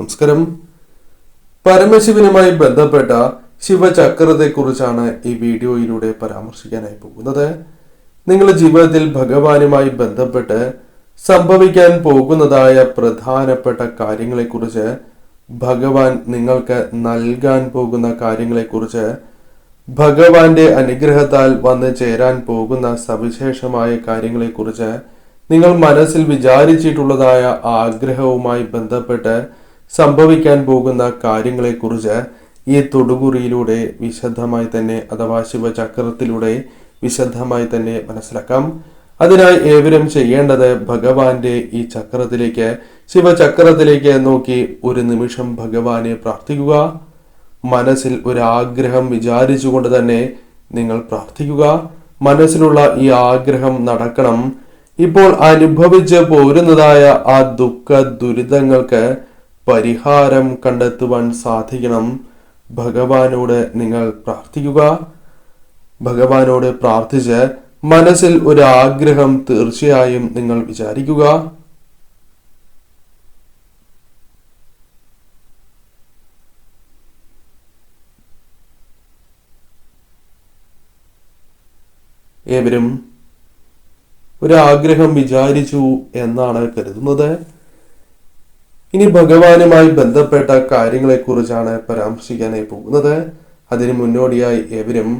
നമസ്കാരം. പരമശിവനുമായി ബന്ധപ്പെട്ട ശിവചക്രത്തെക്കുറിച്ചാണ് ഈ വീഡിയോയിലൂടെ പരാമർശിക്കാനായി പോകുന്നത്. നിങ്ങളുടെ ജീവിതത്തിൽ ഭഗവാനുമായി ബന്ധപ്പെട്ട് സംഭവിക്കാൻ പോകുന്നതായ പ്രധാനപ്പെട്ട കാര്യങ്ങളെക്കുറിച്ച് ഭഗവാൻ നിങ്ങൾക്ക് നൽകാൻ പോകുന്ന കാര്യങ്ങളെക്കുറിച്ച് ഭഗവാന്റെ അനുഗ്രഹത്താൽ വന്ന് ചേരാൻ പോകുന്ന സവിശേഷമായ കാര്യങ്ങളെക്കുറിച്ച് നിങ്ങൾ മനസ്സിൽ വിചാരിച്ചിട്ടുള്ളതായ ആഗ്രഹവുമായി ബന്ധപ്പെട്ട് സംഭവിക്കാൻ പോകുന്ന കാര്യങ്ങളെക്കുറിച്ച് ഈ തൊടുകുറിയിലൂടെ വിശദമായി തന്നെ അഥവാ ശിവചക്രത്തിലൂടെ വിശദമായി തന്നെ മനസ്സിലാക്കാം. അതിനായി ഏവരും ചെയ്യേണ്ടത് ഭഗവാന്റെ ഈ ചക്രത്തിലേക്ക് ശിവചക്രത്തിലേക്ക് നോക്കി ഒരു നിമിഷം ഭഗവാനെ പ്രാർത്ഥിക്കുക. മനസ്സിൽ ഒരു ആഗ്രഹം വിചാരിച്ചുകൊണ്ട് തന്നെ നിങ്ങൾ പ്രാർത്ഥിക്കുക. മനസ്സിലുള്ള ഈ ആഗ്രഹം നടക്കണം. ഇപ്പോൾ അനുഭവിച്ച് പോരുന്നതായ ആ ദുഃഖ ദുരിതങ്ങൾക്ക് പരിഹാരം കണ്ടെത്തുവാൻ സാധിക്കണം. ഭഗവാനോട് നിങ്ങൾ പ്രാർത്ഥിക്കുക. ഭഗവാനോട് പ്രാർത്ഥിച്ച് മനസ്സിൽ ഒരു ആഗ്രഹം തീർച്ചയായും നിങ്ങൾ വിചാരിക്കുക. ഏവരും ഒരു ആഗ്രഹം വിചാരിച്ചു എന്നാണ് കരുതുന്നത്. ഇനി ഭഗവാനുമായി ബന്ധപ്പെട്ട കാര്യങ്ങളെക്കുറിച്ചാണ് പരാമർശിക്കാനായി പോകുന്നത്. അതിന് മുന്നോടിയായി ഏവരും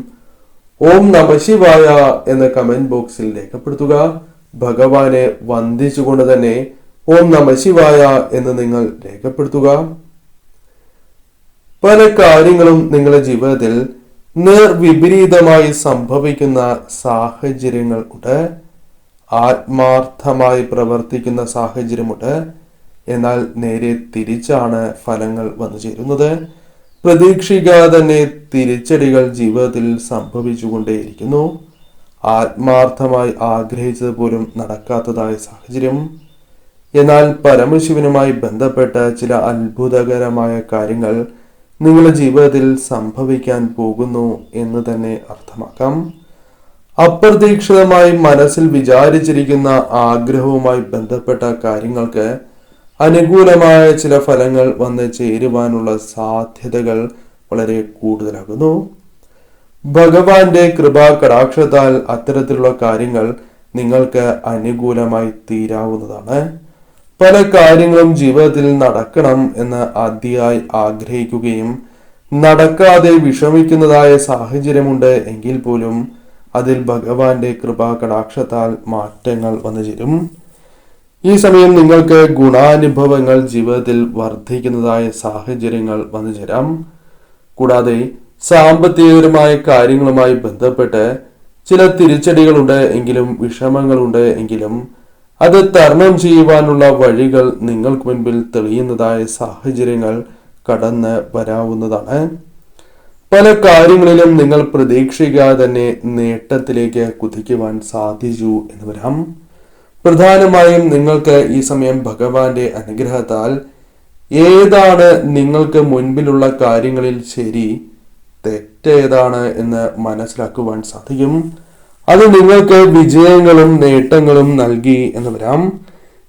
ഓം നമശിവായ എന്ന കമന്റ് ബോക്സിൽ രേഖപ്പെടുത്തുക. ഭഗവാനെ വന്ദിച്ചുകൊണ്ട് തന്നെ ഓം നമശിവായ എന്ന് നിങ്ങൾ രേഖപ്പെടുത്തുക. പല കാര്യങ്ങളും നിങ്ങളുടെ ജീവിതത്തിൽ നിർവിപരീതമായി സംഭവിക്കുന്ന സാഹചര്യങ്ങൾ ഉണ്ട്. ആത്മാർത്ഥമായി പ്രവർത്തിക്കുന്ന സാഹചര്യമുണ്ട്. എന്നാൽ നേരെ തിരിച്ചാണ് ഫലങ്ങൾ വന്നു ചേരുന്നത്. പ്രതീക്ഷിക്കാതെ തന്നെ തിരിച്ചടികൾ ജീവിതത്തിൽ സംഭവിച്ചുകൊണ്ടേയിരിക്കുന്നു. ആത്മാർത്ഥമായി ആഗ്രഹിച്ചത് പോലും നടക്കാത്തതായ സാഹചര്യം. എന്നാൽ പരമശിവനുമായി ബന്ധപ്പെട്ട ചില അത്ഭുതകരമായ കാര്യങ്ങൾ നിങ്ങളുടെ ജീവിതത്തിൽ സംഭവിക്കാൻ പോകുന്നു എന്ന് തന്നെ അർത്ഥമാക്കാം. അപ്രതീക്ഷിതമായി മനസ്സിൽ വിചാരിച്ചിരിക്കുന്ന ആഗ്രഹവുമായി ബന്ധപ്പെട്ട കാര്യങ്ങൾക്ക് അനുകൂലമായ ചില ഫലങ്ങൾ വന്ന് ചേരുവാനുള്ള സാധ്യതകൾ വളരെ കൂടുതലാകുന്നു. ഭഗവാന്റെ കൃപാ കടാക്ഷത്താൽ അത്തരത്തിലുള്ള കാര്യങ്ങൾ നിങ്ങൾക്ക് അനുകൂലമായി തീരാവുന്നതാണ്. പല കാര്യങ്ങളും ജീവിതത്തിൽ നടക്കണം എന്ന് അതിയായി ആഗ്രഹിക്കുകയും നടക്കാതെ വിഷമിക്കുന്നതായ സാഹചര്യമുണ്ട് എങ്കിൽ പോലും അതിൽ ഭഗവാന്റെ കൃപാ കടാക്ഷത്താൽ മാറ്റങ്ങൾ വന്നു ചേരും. ഈ സമയം നിങ്ങൾക്ക് ഗുണാനുഭവങ്ങൾ ജീവിതത്തിൽ വർദ്ധിക്കുന്നതായ സാഹചര്യങ്ങൾ വന്നു ചേരാം. കൂടാതെ സാമ്പത്തികപരമായ കാര്യങ്ങളുമായി ബന്ധപ്പെട്ട് ചില തിരിച്ചടികളുണ്ട് എങ്കിലും വിഷമങ്ങളുണ്ട് എങ്കിലും അത് തരണം ചെയ്യുവാനുള്ള വഴികൾ നിങ്ങൾക്ക് മുൻപിൽ തെളിയുന്നതായ സാഹചര്യങ്ങൾ കടന്ന് വരാവുന്നതാണ്. പല കാര്യങ്ങളിലും നിങ്ങൾ പ്രതീക്ഷിക്കാതെ തന്നെ നേട്ടത്തിലേക്ക് കുതിക്കുവാൻ സാധിച്ചു എന്ന് വരാം. പ്രധാനമായും നിങ്ങൾക്ക് ഈ സമയം ഭഗവാന്റെ അനുഗ്രഹത്താൽ ഏതാണ് നിങ്ങൾക്ക് മുൻപിലുള്ള കാര്യങ്ങളിൽ ശരി തെറ്റേതാണ് എന്ന് മനസ്സിലാക്കുവാൻ സാധിക്കും. അത് നിങ്ങൾക്ക് വിജയങ്ങളും നേട്ടങ്ങളും നൽകി എന്ന് വരാം.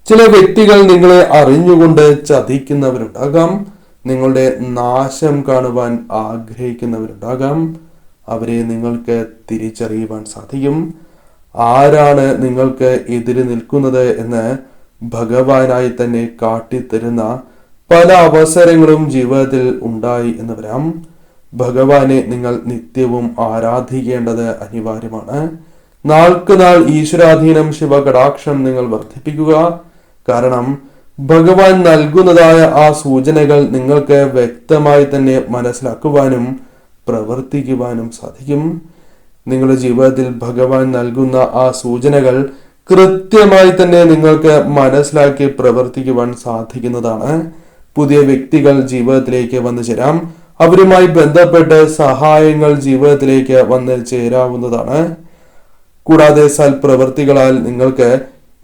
ചില വ്യക്തികൾ നിങ്ങളെ അറിഞ്ഞുകൊണ്ട് ചതിക്കുന്നവരുണ്ടാകാം. നിങ്ങളുടെ നാശം കാണുവാൻ ആഗ്രഹിക്കുന്നവരുണ്ടാകാം. അവരെ നിങ്ങൾക്ക് തിരിച്ചറിയുവാൻ സാധിക്കും. ആരാണ് നിങ്ങൾക്ക് എതിര് നിൽക്കുന്നത് എന്ന് ഭഗവാനായി തന്നെ കാട്ടിത്തരുന്ന പല അവസരങ്ങളും ജീവിതത്തിൽ ഉണ്ടായി എന്ന് വരാം. ഭഗവാനെ നിങ്ങൾ നിത്യവും ആരാധിക്കേണ്ടത് അനിവാര്യമാണ്. നാൾക്ക് നാൾ ഈശ്വരാധീനം ശിവകടാക്ഷം നിങ്ങൾ വർദ്ധിപ്പിക്കുക. കാരണം ഭഗവാൻ നൽകുന്നതായ ആ സൂചനകൾ നിങ്ങൾക്ക് വ്യക്തമായി തന്നെ മനസ്സിലാക്കുവാനും പ്രവർത്തിക്കുവാനും സാധിക്കും. നിങ്ങളുടെ ജീവിതത്തിൽ ഭഗവാൻ നൽകുന്ന ആ സൂചനകൾ കൃത്യമായി തന്നെ നിങ്ങൾക്ക് മനസ്സിലാക്കി പ്രവർത്തിക്കുവാൻ സാധിക്കുന്നതാണ്. പുതിയ വ്യക്തികൾ ജീവിതത്തിലേക്ക് വന്നു ചേരാം. അവരുമായി ബന്ധപ്പെട്ട് സഹായങ്ങൾ ജീവിതത്തിലേക്ക് വന്ന് ചേരാവുന്നതാണ്. കൂടാതെ സൽപ്രവർത്തികളാൽ നിങ്ങൾക്ക്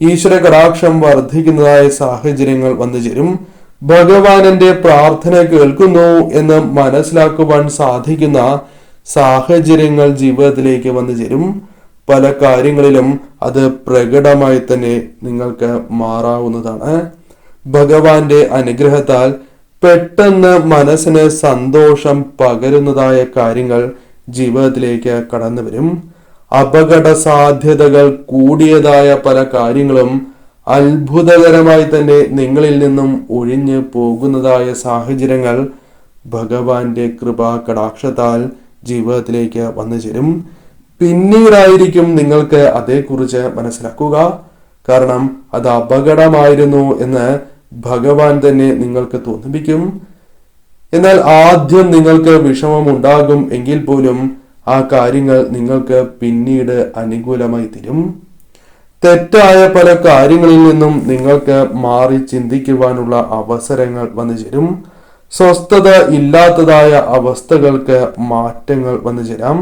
ഈശ്വര കടാക്ഷം വർദ്ധിക്കുന്നതായ സാഹചര്യങ്ങൾ വന്നു ചേരും. ഭഗവാനന്റെ പ്രാർത്ഥന കേൾക്കുന്നു എന്ന് മനസ്സിലാക്കുവാൻ സാധിക്കുന്ന സാഹചര്യങ്ങൾ ജീവിതത്തിലേക്ക് വന്നു ചേരും. പല കാര്യങ്ങളിലും അത് പ്രകടമായി തന്നെ നിങ്ങൾക്ക് മാറാവുന്നതാണ്. ഭഗവാന്റെ അനുഗ്രഹത്താൽ പെട്ടെന്ന് മനസ്സിന് സന്തോഷം പകരുന്നതായ കാര്യങ്ങൾ ജീവിതത്തിലേക്ക് കടന്നു വരും. അപകട സാധ്യതകൾ കൂടിയതായ പല കാര്യങ്ങളും അത്ഭുതകരമായി തന്നെ നിങ്ങളിൽ നിന്നും ഒഴിഞ്ഞു പോകുന്നതായ സാഹചര്യങ്ങൾ ഭഗവാന്റെ കൃപാ കടാക്ഷത്താൽ ജീവിതത്തിലേക്ക് വന്നു ചേരും. പിന്നീടായിരിക്കും നിങ്ങൾക്ക് അതേക്കുറിച്ച് മനസ്സിലാക്കുക. കാരണം അത് അപകടമായിരുന്നു എന്ന് ഭഗവാൻ തന്നെ നിങ്ങൾക്ക് തോന്നിപ്പിക്കും. എന്നാൽ ആദ്യം നിങ്ങൾക്ക് വിഷമം ഉണ്ടാകും എങ്കിൽ പോലും ആ കാര്യങ്ങൾ നിങ്ങൾക്ക് പിന്നീട് അനുകൂലമായി തരും. തെറ്റായ പല കാര്യങ്ങളിൽ നിന്നും നിങ്ങൾക്ക് മാറി ചിന്തിക്കുവാനുള്ള അവസരങ്ങൾ വന്നു ചേരും. സ്വസ്ഥത ഇല്ലാത്തതായ അവസ്ഥകൾക്ക് മാറ്റങ്ങൾ വന്നു ചേരാം.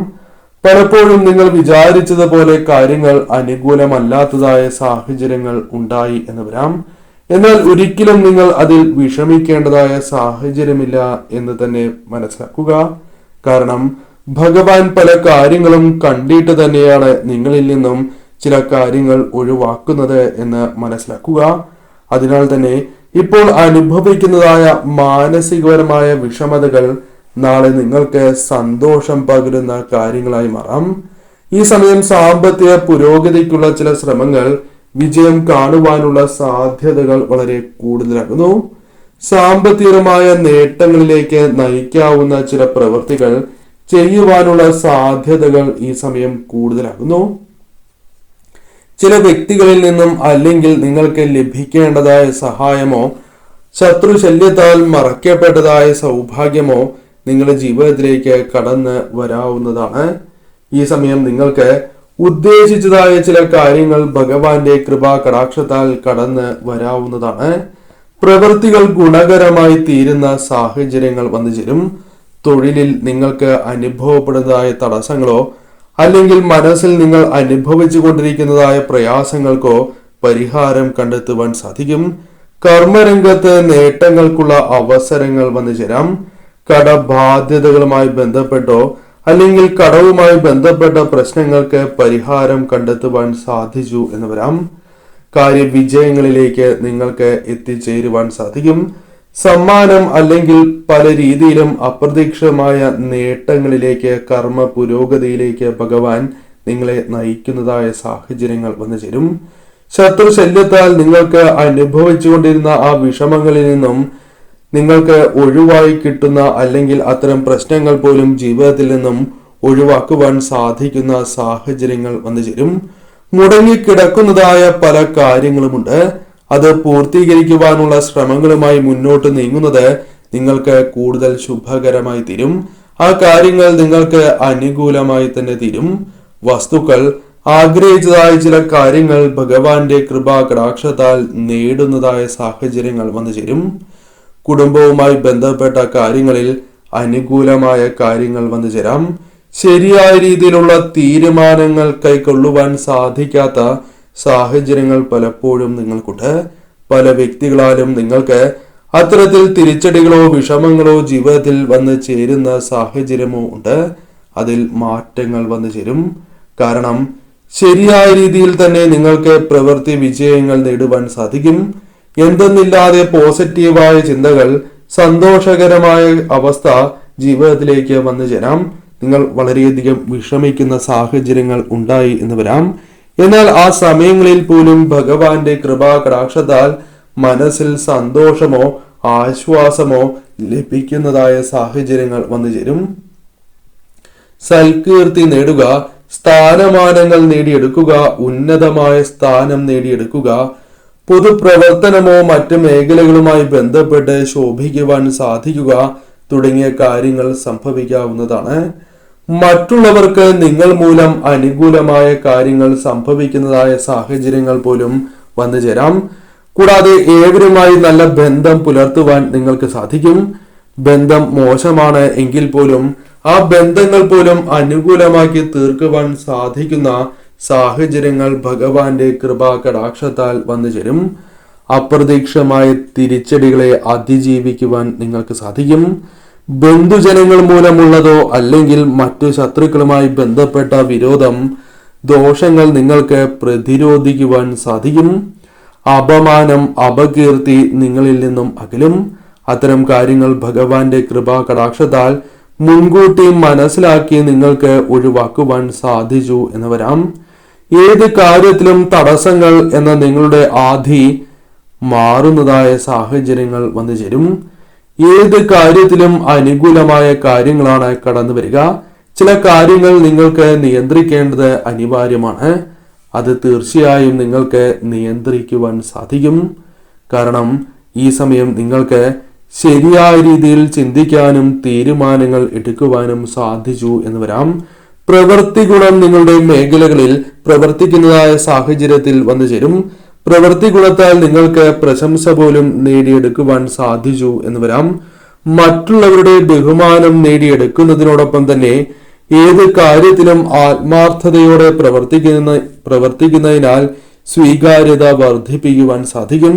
പലപ്പോഴും നിങ്ങൾ വിചാരിച്ചതുപോലെ കാര്യങ്ങൾ അനുകൂലമല്ലാത്തതായ സാഹചര്യങ്ങൾ ഉണ്ടായി എന്ന് വരാം. എന്നാൽ ഒരിക്കലും നിങ്ങൾ അതിൽ വിഷമിക്കേണ്ടതായ സാഹചര്യമില്ല എന്ന് തന്നെ മനസ്സിലാക്കുക. കാരണം ഭഗവാൻ പല കാര്യങ്ങളും കണ്ടിട്ട് തന്നെയാണ് നിങ്ങളിൽ നിന്നും ചില കാര്യങ്ങൾ ഒഴിവാക്കുന്നത് എന്ന് മനസ്സിലാക്കുക. അതിനാൽ തന്നെ ഇപ്പോൾ അനുഭവിക്കുന്നതായ മാനസികപരമായ വിഷമതകൾ നാളെ നിങ്ങൾക്ക് സന്തോഷം പകരുന്ന കാര്യങ്ങളായി മാറാം. ഈ സമയം സാമ്പത്തിക പുരോഗതിക്കുള്ള ചില ശ്രമങ്ങൾ വിജയം കാണുവാനുള്ള സാധ്യതകൾ വളരെ കൂടുതലാകുന്നു. സാമ്പത്തികമായ നേട്ടങ്ങളിലേക്ക് നയിക്കാവുന്ന ചില പ്രവൃത്തികൾ ചെയ്യുവാനുള്ള സാധ്യതകൾ ഈ സമയം കൂടുതലാകുന്നു. ചില വ്യക്തികളിൽ നിന്നും അല്ലെങ്കിൽ നിങ്ങൾക്ക് ലഭിക്കേണ്ടതായ സഹായമോ ശത്രു ശല്യത്താൽ മറക്കപ്പെട്ടതായ സൗഭാഗ്യമോ നിങ്ങളുടെ ജീവിതത്തിലേക്ക് കടന്ന് വരാവുന്നതാണ്. ഈ സമയം നിങ്ങൾക്ക് ഉദ്ദേശിച്ചതായ ചില കാര്യങ്ങൾ ഭഗവാന്റെ കൃപാ കടാക്ഷത്താൽ കടന്ന് വരാവുന്നതാണ്. പ്രവൃത്തികൾ ഗുണകരമായി തീരുന്ന സാഹചര്യങ്ങൾ വന്നു ചേരും. തൊഴിലിൽ നിങ്ങൾക്ക് അനുഭവപ്പെടുന്നതായ തടസ്സങ്ങളോ അല്ലെങ്കിൽ മനസ്സിൽ നിങ്ങൾ അനുഭവിച്ചു കൊണ്ടിരിക്കുന്നതായ പ്രയാസങ്ങൾക്കോ പരിഹാരം കണ്ടെത്തുവാൻ സാധിക്കും. കർമ്മരംഗത്ത് നേട്ടങ്ങൾക്കുള്ള അവസരങ്ങൾ വന്നു ചേരാം. കടബാധ്യതകളുമായി ബന്ധപ്പെട്ടോ അല്ലെങ്കിൽ കടവുമായി ബന്ധപ്പെട്ട പ്രശ്നങ്ങൾക്ക് പരിഹാരം കണ്ടെത്തുവാൻ സാധിച്ചു എന്ന് വരാം. കാര്യവിജയങ്ങളിലേക്ക് നിങ്ങൾക്ക് എത്തിച്ചേരുവാൻ സാധിക്കും. സമ്മാനം അല്ലെങ്കിൽ പല രീതിയിലും അപ്രതീക്ഷിതമായ നേട്ടങ്ങളിലേക്ക് കർമ്മ പുരോഗതിയിലേക്ക് ഭഗവാൻ നിങ്ങളെ നയിക്കുന്നതായ സാഹചര്യങ്ങൾ വന്നു ചേരും. ശത്രു ശല്യത്താൽ നിങ്ങൾക്ക് അനുഭവിച്ചുകൊണ്ടിരുന്ന ആ വിഷമങ്ങളിൽ നിന്നും നിങ്ങൾക്ക് ഒഴിവായി കിട്ടുന്ന അല്ലെങ്കിൽ അത്തരം പ്രശ്നങ്ങൾ പോലും ജീവിതത്തിൽ നിന്നും ഒഴിവാക്കുവാൻ സാധിക്കുന്ന സാഹചര്യങ്ങൾ വന്നു ചേരും. മുടങ്ങിക്കിടക്കുന്നതായ പല കാര്യങ്ങളുമുണ്ട്. അത് പൂർത്തീകരിക്കുവാനുള്ള ശ്രമങ്ങളുമായി മുന്നോട്ട് നീങ്ങുന്നത് നിങ്ങൾക്ക് കൂടുതൽ ശുഭകരമായി തീരും. ആ കാര്യങ്ങൾ നിങ്ങൾക്ക് അനുകൂലമായി തന്നെ തീരും. വസ്തുക്കൾ ആഗ്രഹിച്ചതായ ചില കാര്യങ്ങൾ ഭഗവാന്റെ കൃപാകടാക്ഷത്താൽ നേടുന്നതായ സാഹചര്യങ്ങൾ വന്നു ചേരും. കുടുംബവുമായി ബന്ധപ്പെട്ട കാര്യങ്ങളിൽ അനുകൂലമായ കാര്യങ്ങൾ വന്നു ചേരാം. ശരിയായ രീതിയിലുള്ള തീരുമാനങ്ങൾ കൈക്കൊള്ളുവാൻ സാധിക്കാത്ത സാഹചര്യങ്ങൾ പലപ്പോഴും നിങ്ങൾക്കുണ്ട്. പല വ്യക്തികളാലും നിങ്ങൾക്ക് അത്തരത്തിൽ തിരിച്ചടികളോ വിഷമങ്ങളോ ജീവിതത്തിൽ വന്ന് ചേരുന്ന സാഹചര്യമോ ഉണ്ട്. അതിൽ മാറ്റങ്ങൾ വന്നു ചേരും. കാരണം ശരിയായ രീതിയിൽ തന്നെ നിങ്ങൾക്ക് പ്രവൃത്തി വിജയങ്ങൾ നേടുവാൻ സാധിക്കും. എന്തെന്നില്ലാതെ പോസിറ്റീവായ ചിന്തകൾ സന്തോഷകരമായ അവസ്ഥ ജീവിതത്തിലേക്ക് വന്നു ചേരാം. നിങ്ങൾ വളരെയധികം വിഷമിക്കുന്ന സാഹചര്യങ്ങൾ ഉണ്ടായി എന്ന് വരാം. എന്നാൽ ആ സമയങ്ങളിൽ പോലും ഭഗവാന്റെ കൃപാ കടാക്ഷത്താൽ മനസ്സിൽ സന്തോഷമോ ആശ്വാസമോ ലഭിക്കുന്നതായ സാഹചര്യങ്ങൾ വന്നു ചേരും. സൽകീർത്തി നേടുക സ്ഥാനമാനങ്ങൾ നേടിയെടുക്കുക ഉന്നതമായ സ്ഥാനം നേടിയെടുക്കുക പൊതുപ്രവർത്തനമോ മറ്റ് മേഖലകളുമായി ബന്ധപ്പെട്ട് ശോഭിക്കുവാൻ സാധിക്കുക തുടങ്ങിയ കാര്യങ്ങൾ സംഭവിക്കാവുന്നതാണ്. മറ്റുള്ളവർക്ക് നിങ്ങൾ മൂലം അനുകൂലമായ കാര്യങ്ങൾ സംഭവിക്കുന്നതായ സാഹചര്യങ്ങൾ പോലും വന്നു ചേരാം. കൂടാതെ ഏവരുമായി നല്ല ബന്ധം പുലർത്തുവാൻ നിങ്ങൾക്ക് സാധിക്കും. ബന്ധം മോശമാണ് എങ്കിൽ പോലും ആ ബന്ധങ്ങൾ പോലും അനുകൂലമാക്കി തീർക്കുവാൻ സാധിക്കുന്ന സാഹചര്യങ്ങൾ ഭഗവാന്റെ കൃപാ കടാക്ഷത്താൽ വന്നു ചേരും. അപ്രതീക്ഷമായ തിരിച്ചടികളെ അതിജീവിക്കുവാൻ നിങ്ങൾക്ക് സാധിക്കും. ബന്ധുജനങ്ങൾ മൂലമുള്ളതോ അല്ലെങ്കിൽ മറ്റു ശത്രുക്കളുമായി ബന്ധപ്പെട്ട വിരോധം ദോഷങ്ങൾ നിങ്ങൾക്ക് പ്രതിരോധിക്കുവാൻ സാധിക്കും. അപമാനം അപകീർത്തി നിങ്ങളിൽ നിന്നും അകലും. അത്തരം കാര്യങ്ങൾ ഭഗവാന്റെ കൃപാ കടാക്ഷത്താൽ മുൻകൂട്ടി മനസ്സിലാക്കി നിങ്ങൾക്ക് ഒഴിവാക്കുവാൻ സാധിച്ചു എന്ന് വരാം ഏത് കാര്യത്തിലും തടസ്സങ്ങൾ എന്ന നിങ്ങളുടെ ആധി മാറുന്നതായ സാഹചര്യങ്ങൾ വന്നു ചേരും ഏത് കാര്യത്തിലും അനുകൂലമായ കാര്യങ്ങളാണ് കടന്നു വരിക. ചില കാര്യങ്ങൾ നിങ്ങൾക്ക് നിയന്ത്രിക്കേണ്ടത് അനിവാര്യമാണ്. അത് തീർച്ചയായും നിങ്ങൾക്ക് നിയന്ത്രിക്കുവാൻ സാധിക്കും. കാരണം ഈ സമയം നിങ്ങൾക്ക് ശരിയായ രീതിയിൽ ചിന്തിക്കാനും തീരുമാനങ്ങൾ എടുക്കുവാനും സാധിച്ചു എന്ന് വരാം. പ്രവൃത്തി ഗുണം നിങ്ങളുടെ മേഖലകളിൽ പ്രവർത്തിക്കുന്നതായ സാഹചര്യത്തിൽ വന്നു ചേരും. പ്രവൃത്തി ഗുണത്താൽ നിങ്ങൾക്ക് പ്രശംസ പോലും നേടിയെടുക്കുവാൻ സാധിച്ചു എന്ന് വരാം. മറ്റുള്ളവരുടെ ബഹുമാനം നേടിയെടുക്കുന്നതിനോടൊപ്പം തന്നെ ഏത് കാര്യത്തിലും ആത്മാർത്ഥതയോടെ പ്രവർത്തിക്കുന്ന പ്രവർത്തിക്കുന്നതിനാൽ സ്വീകാര്യത വർദ്ധിപ്പിക്കുവാൻ സാധിക്കും.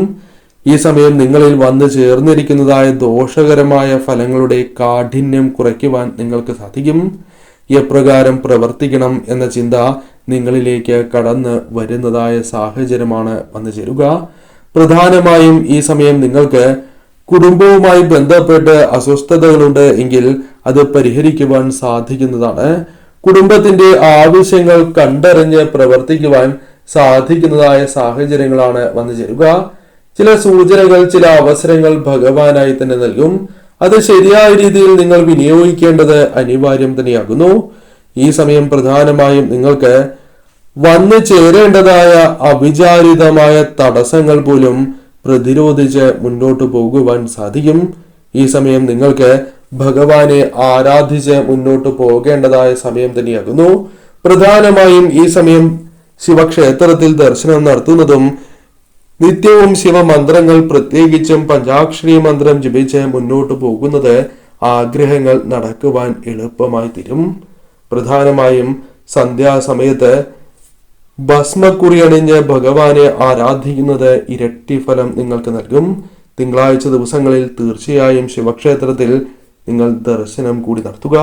ഈ സമയം നിങ്ങളിൽ വന്നു ചേർന്നിരിക്കുന്നതായ ദോഷകരമായ ഫലങ്ങളുടെ കാഠിന്യം കുറയ്ക്കുവാൻ നിങ്ങൾക്ക് സാധിക്കും. എപ്രകാരം പ്രവർത്തിക്കണം എന്ന ചിന്ത നിങ്ങളിലേക്ക് കടന്ന് വരുന്നതായ സാഹചര്യമാണ് വന്നു ചേരുക. പ്രധാനമായും ഈ സമയം നിങ്ങൾക്ക് കുടുംബവുമായി ബന്ധപ്പെട്ട് അസ്വസ്ഥതകളുണ്ട് എങ്കിൽ അത് പരിഹരിക്കുവാൻ സാധിക്കുന്നതാണ്. കുടുംബത്തിന്റെ ആവശ്യങ്ങൾ കണ്ടറിഞ്ഞ് പ്രവർത്തിക്കുവാൻ സാധിക്കുന്നതായ സാഹചര്യങ്ങളാണ് വന്നു ചേരുക. ചില സൂചനകൾ ചില അവസരങ്ങൾ ഭഗവാനായി തന്നെ നൽകും. അത് ശരിയായ രീതിയിൽ നിങ്ങൾ വിനിയോഗിക്കേണ്ടത് അനിവാര്യം തന്നെയാകുന്നു. ഈ സമയം പ്രധാനമായും നിങ്ങൾക്ക് വന്നു ചേരേണ്ടതായ അവിചാരിതമായ തടസ്സങ്ങൾ പോലും പ്രതിരോധിച്ച് മുന്നോട്ട് പോകുവാൻ സാധിക്കും. ഈ സമയം നിങ്ങൾക്ക് ഭഗവാനെ ആരാധിച്ച് മുന്നോട്ട് പോകേണ്ടതായ സമയം തന്നെയാകുന്നു. പ്രധാനമായും ഈ സമയം ശിവക്ഷേത്രത്തിൽ ദർശനം നടത്തുന്നതും നിത്യവും ശിവമന്ത്രങ്ങൾ പ്രത്യേകിച്ചും പഞ്ചാക്ഷരി മന്ത്രം ജപിച്ച് മുന്നോട്ട് പോകുന്നത് ആഗ്രഹങ്ങൾ നടക്കുവാൻ എളുപ്പമായി തീരും. പ്രധാനമായും സന്ധ്യാസമയത്ത് ഭസ്മക്കുറി അണിഞ്ഞ് ഭഗവാനെ ആരാധിക്കുന്നത് ഇരട്ടി ഫലം നിങ്ങൾക്ക് നൽകും. തിങ്കളാഴ്ച ദിവസങ്ങളിൽ തീർച്ചയായും ശിവക്ഷേത്രത്തിൽ നിങ്ങൾ ദർശനം കൂടി നടത്തുക.